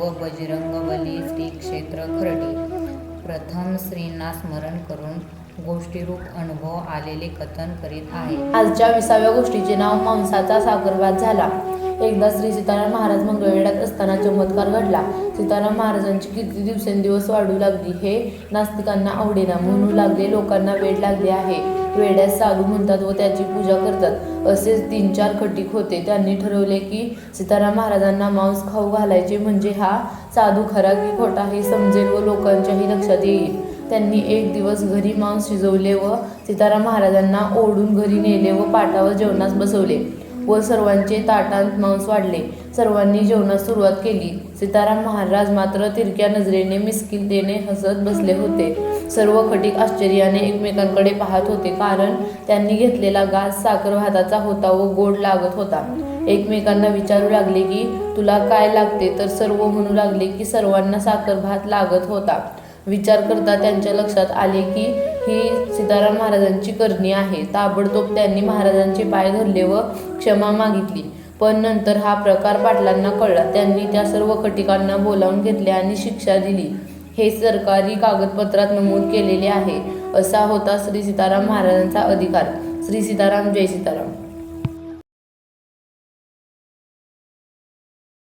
व बजरंगबली श्री क्षेत्र खरडी. प्रथम श्रींना स्मरण करून गोष्टीरूप अनुभव आलेले कथन करीत आहे. आजच्या विसाव्या गोष्टीचे नाव मांसाचा साखरभात झाला. एकदा श्री सीताराम महाराज मंगळवेढ्यात असताना चमत्कार घडला. सीताराम महाराजांची किती दिवसेंदिवस वाढू लागली हे नास्तिकांना आवडेना म्हणू लागले लोकांना वेळ लागले आहे. वेड्यास साधू म्हणतात व त्याची पूजा करतात. असेच तीन चार खटीक होते. त्यांनी ठरवले की सीताराम महाराजांना मांस खाऊ घालायचे म्हणजे हा साधू खरा की खोटा हे समजेल व लोकांच्याही लक्षात येईल. त्यांनी एक दिवस घरी मांस शिजवले व सीताराम महाराजांना ओढून घरी नेले व पाटावर जेवणास बसवले व सर्वांचे ताटांत मांस वाढले. सर्वांनी जेवणास सुरुवात केली. सीताराम महाराज मात्र तिरक्या नजरेने मिस्किल देणे हसत बसले होते. सर्व खटीक आश्चर्याने एकमेकांकडे पाहत होते. कारण त्यांनी घेतलेला गास साखर भाताचा होता व गोड लागत होता. एकमेकांना विचारू लागले की तुला काय लागते? तर सर्व म्हणू लागले की सर्वांना साखर भात लागत होता. विचार करता त्यांच्या लक्षात आले की ही सीताराम महाराजांची करणी आहे. ताबडतोब त्यांनी महाराजांचे पाय धरले व क्षमा मागितली. पण नंतर हा प्रकार पाटलांना कळला. त्यांनी त्या सर्व खटिकांना बोलावून घेतले आणि शिक्षा दिली. हे सरकारी कागदपत्रात नमूद केलेले आहे असा होता श्री सीताराम महाराजांचा अधिकार. श्री सीताराम जय सीताराम.